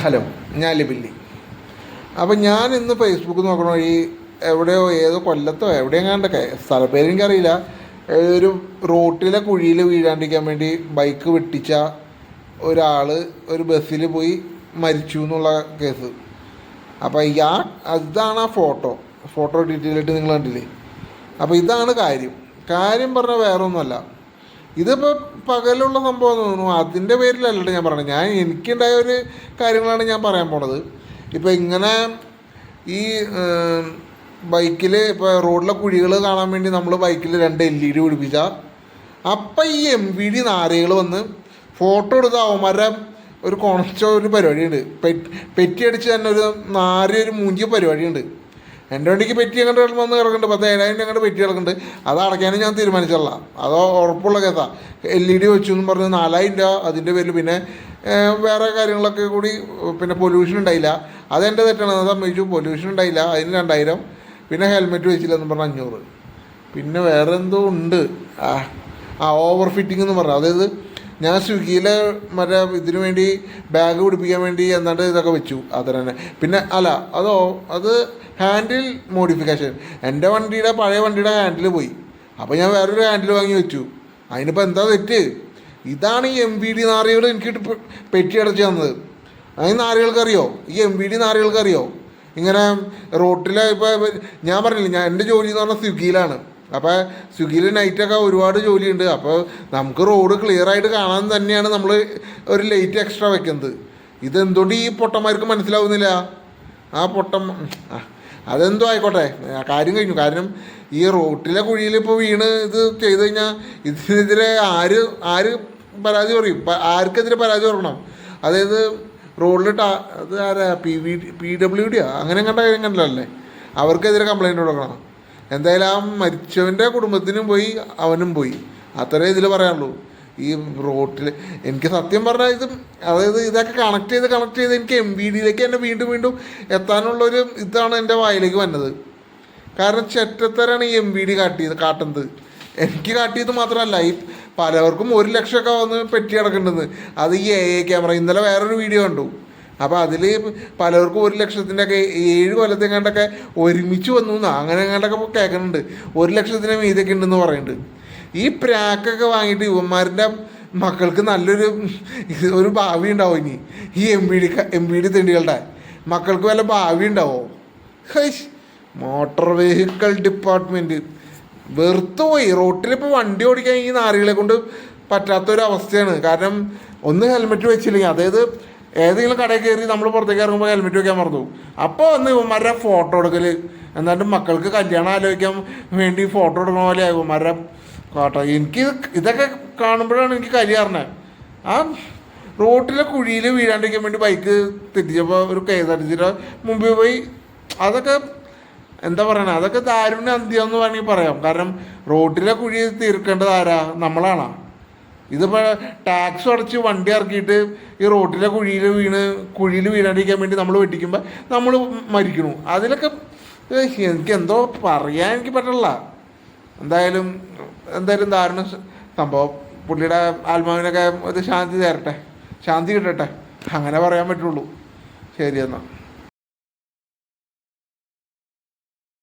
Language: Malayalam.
ഹലോ ഞാൻ ലിബില്ലി അപ്പം ഞാൻ ഇന്ന് ഫേസ്ബുക്ക് നോക്കണ? വഴി എവിടെയോ ഏതോ കൊല്ലത്തോ എവിടെയെങ്ങാണ്ടൊക്കെ സ്ഥലപ്പേര് എനിക്കറിയില്ല. ഒരു റോട്ടിലെ കുഴിയിൽ വീഴാണ്ടിരിക്കാൻ വേണ്ടി ബൈക്ക് വെട്ടിച്ച ഒരാൾ ഒരു ബസ്സിൽ പോയി മരിച്ചു എന്നുള്ള കേസ്. അപ്പോൾ ഇയാ അതാണ് ആ ഫോട്ടോ. ഫോട്ടോ ഡീറ്റെയിൽ ആയിട്ട് നിങ്ങൾ കണ്ടില്ലേ? അപ്പോൾ ഇതാണ് കാര്യം. കാര്യം പറഞ്ഞാൽ വേറെ ഒന്നുമല്ല ഇതിപ്പോൾ പകലുള്ള സംഭവം തോന്നുന്നു. അതിന്റെ പേരിലല്ലട്ടോ ഞാൻ പറയുന്നത് ഞാൻ എനിക്കുണ്ടായ ഒരു കാര്യങ്ങളാണ് ഞാൻ പറയാൻ പോണത്. ഇപ്പോൾ ഇങ്ങനെ ഈ ബൈക്കിൽ ഇപ്പോൾ റോഡിലെ കുഴികൾ കാണാൻ വേണ്ടി നമ്മൾ ബൈക്കിൽ രണ്ട് എൽ ഇ ഡി പിടിപ്പിച്ചാൽ അപ്പം ഈ എം വി ഡി നാരകൾ വന്ന് ഫോട്ടോ എടുത്ത് അവന്മാരുടെ ഒരു കുണച്ച ഒരു പരിപാടിയുണ്ട്. പെറ്റി അടിച്ച് തന്നെ ഒരു നാരി ഒരു മൂഞ്ചിയ പരിപാടിയുണ്ട്. എന്റെ വണ്ടിക്ക് പെറ്റി അങ്ങോട്ട് വന്ന് കിടക്കുന്നുണ്ട്. പത്ത് ഏഴായിരം അങ്ങോട്ട് പെറ്റി കിടക്കുന്നുണ്ട്. അത് അടയ്ക്കാനും ഞാൻ തീരുമാനിച്ചല്ല അതോ ഉറപ്പുള്ള കേസാ. എൽ ഇ ഡി വെച്ചു എന്ന് പറഞ്ഞ് നാലായിരം രൂപ അതിന്റെ പേരിൽ പിന്നെ വേറെ കാര്യങ്ങളൊക്കെ കൂടി പിന്നെ പൊല്യൂഷൻ ഉണ്ടായില്ല. അതെന്റെ തെറ്റാണ്. അത് സമ്മതിച്ചു പൊല്യൂഷൻ ഉണ്ടായില്ല. അതിന് രണ്ടായിരം. പിന്നെ ഹെൽമെറ്റ് വെച്ചില്ല എന്ന് പറഞ്ഞാൽ അഞ്ഞൂറ്. പിന്നെ വേറെ എന്തോ ഉണ്ട്. ആ ഓവർ ഫിറ്റിംഗ് എന്ന് പറഞ്ഞു. അതായത് ഞാൻ സ്വിഗ്ഗിയിലെ മറ്റേ ഇതിനു വേണ്ടി ബാഗ് പിടിപ്പിക്കാൻ വേണ്ടി എന്നാണ്ട് ഇതൊക്കെ വെച്ചു. അത് തന്നെ. പിന്നെ അല്ല അതോ അത് ഹാൻഡിൽ മോഡിഫിക്കേഷൻ എന്റെ വണ്ടിയുടെ പഴയ വണ്ടിയുടെ ഹാൻഡിൽ പോയി. അപ്പോൾ ഞാൻ വേറൊരു ഹാൻഡിൽ വാങ്ങി വെച്ചു. അതിനിപ്പോൾ എന്താ തെറ്റ്? ഇതാണ് ഈ എം വി ഡി നാറികൾ എനിക്ക് ഇട്ട് പെറ്റി അടച്ചു തന്നത്. അതിന് നാറികൾക്ക് അറിയോ ഈ എം വി ഡി നാറികൾക്ക് അറിയോ ഇങ്ങനെ റോട്ടിലെ ഇപ്പോൾ ഞാൻ പറഞ്ഞില്ല ഞാൻ എന്റെ ജോലി എന്ന് പറഞ്ഞാൽ സ്വിഗ്ഗിയിലാണ്. അപ്പോൾ സ്വിഗ്ഗിയിൽ നൈറ്റൊക്കെ ഒരുപാട് ജോലിയുണ്ട്. അപ്പോൾ നമുക്ക് റോഡ് ക്ലിയർ ആയിട്ട് കാണാൻ തന്നെയാണ് നമ്മൾ ഒരു ലൈറ്റ് എക്സ്ട്രാ വെക്കുന്നത്. ഇതെന്തുകൊണ്ട് ഈ പൊട്ടന്മാർക്ക് മനസ്സിലാവുന്നില്ല? ആ പൊട്ടം അതെന്തോ ആയിക്കോട്ടെ. കാര്യം കഴിഞ്ഞു. കാരണം ഈ റോട്ടിലെ കുഴിയിൽ ഇപ്പോൾ വീണ് ഇത് ചെയ്ത് കഴിഞ്ഞാൽ ഇതിനെതിരെ ആര് ആര് പരാതി പറയും? ആർക്കെതിരെ പരാതി പറയണം? അതായത് റോഡിൽ ടാ അത് ആരാ? പി വി പി ഡബ്ല്യു ഡിയാ അങ്ങനെ കണ്ട കണ്ടല്ലേ അവർക്കെതിരെ കംപ്ലൈന്റ് കൊടുക്കണം. എന്തായാലും ആ മരിച്ചവന്റെ കുടുംബത്തിനും പോയി അവനും പോയി. അത്രേ ഇതിൽ പറയാനുള്ളൂ. ഈ റോട്ടിൽ എനിക്ക് സത്യം പറഞ്ഞാൽ ഇത് അതായത് ഇതൊക്കെ കണക്ട് ചെയ്ത് കണക്ട് ചെയ്ത് എനിക്ക് എം വി ഡിയിലേക്ക് തന്നെ വീണ്ടും വീണ്ടും എത്താനുള്ളൊരു ഇതാണ് എന്റെ വായിലേക്ക് വന്നത്. കാരണം ചെറ്റത്തരാണ് ഈ എം വി ഡി കാട്ടിയത് കാട്ടുന്നത്. എനിക്ക് കാട്ടിയത് മാത്രമല്ല ഈ പലവർക്കും ഒരു ലക്ഷമൊക്കെ വന്ന് പെറ്റി കിടക്കേണ്ടത് അത് ഈ എ ഐ ക്യാമറ ഇന്നലെ വേറൊരു വീഡിയോ കണ്ടു. അപ്പോൾ അതിൽ പലർക്കും ഒരു ലക്ഷത്തിന്റെ ഒക്കെ ഏഴ് കണ്ടൊക്കെ ഒരുമിച്ച് വന്നു എന്നാ അങ്ങനെ എങ്ങാണ്ടൊക്കെ കേൾക്കുന്നുണ്ട് ഒരു ലക്ഷത്തിന് മീതൊക്കെ ഉണ്ടെന്ന് പറയുന്നുണ്ട് ഈ പ്രാക്കൊക്കെ വാങ്ങിയിട്ട് യുവന്മാരുടെ മക്കൾക്ക് നല്ലൊരു ഒരു ഭാവി ഉണ്ടാവും ഇനി. ഈ M B D M B D തെണ്ടികളുടെ മക്കൾക്ക് വല്ല ഭാവി ഉണ്ടാവോ? ഹൈഷ് മോട്ടോർ വെഹിക്കിൾ ഡിപ്പാർട്ട്മെന്റ് വെറുത്ത് പോയി. റോട്ടിലിപ്പോൾ വണ്ടി ഓടിക്കാൻ ഈ നാറികളെ കൊണ്ട് പറ്റാത്തൊരവസ്ഥയാണ്. കാരണം ഒന്ന് ഹെൽമെറ്റ് വെച്ചില്ലെങ്കിൽ അതായത് ഏതെങ്കിലും കടയിൽ കയറി നമ്മൾ പുറത്തേക്ക് ഇറങ്ങുമ്പോൾ ഹെൽമെറ്റ് വെക്കാൻ മറന്നു അപ്പോൾ ഒന്ന് ഇവന്മാരുടെ ഫോട്ടോ എടുക്കൽ എന്നിട്ട് മക്കൾക്ക് കല്യാണം ആലോചിക്കാൻ വേണ്ടി ഫോട്ടോ എടുക്കണ പോലെ ഇവന്മാരുടെ കോട്ട. എനിക്ക് ഇതൊക്കെ കാണുമ്പോഴാണ് എനിക്ക് കലി അറിഞ്ഞത്. ആ റോട്ടിലെ കുഴിയിൽ വീഴാണ്ടിരിക്കാൻ വേണ്ടി ബൈക്ക് തെറ്റിച്ചപ്പോൾ ഒരു കെ എസ് മുമ്പിൽ പോയി. അതൊക്കെ എന്താ പറയണേ? അതൊക്കെ ദാരുണ്യ അന്ത്യം എന്ന് വേണമെങ്കിൽ പറയാം. കാരണം റോട്ടിലെ കുഴി തീർക്കേണ്ടത് ആരാ? നമ്മളാണോ. ഇതിപ്പോൾ ടാക്സ് അടച്ച് വണ്ടി ഇറക്കിയിട്ട് ഈ റോട്ടിലെ കുഴിയിൽ വീണ് കുഴിയിൽ വീഴാണ്ടിരിക്കാൻ വേണ്ടി നമ്മൾ വെട്ടിക്കുമ്പോൾ നമ്മൾ മരിക്കണു. അതിലൊക്കെ എനിക്ക് എന്തോ പറയാൻ എനിക്ക് പറ്റില്ല എന്തായാലും എന്തായാലും ദാരുണ സംഭവം. പുള്ളിയുടെ ആത്മാവിനൊക്കെ ഒരു ശാന്തി തരട്ടെ. ശാന്തി കിട്ടട്ടെ. അങ്ങനെ പറയാൻ പറ്റുള്ളൂ. ശരി എന്നാൽ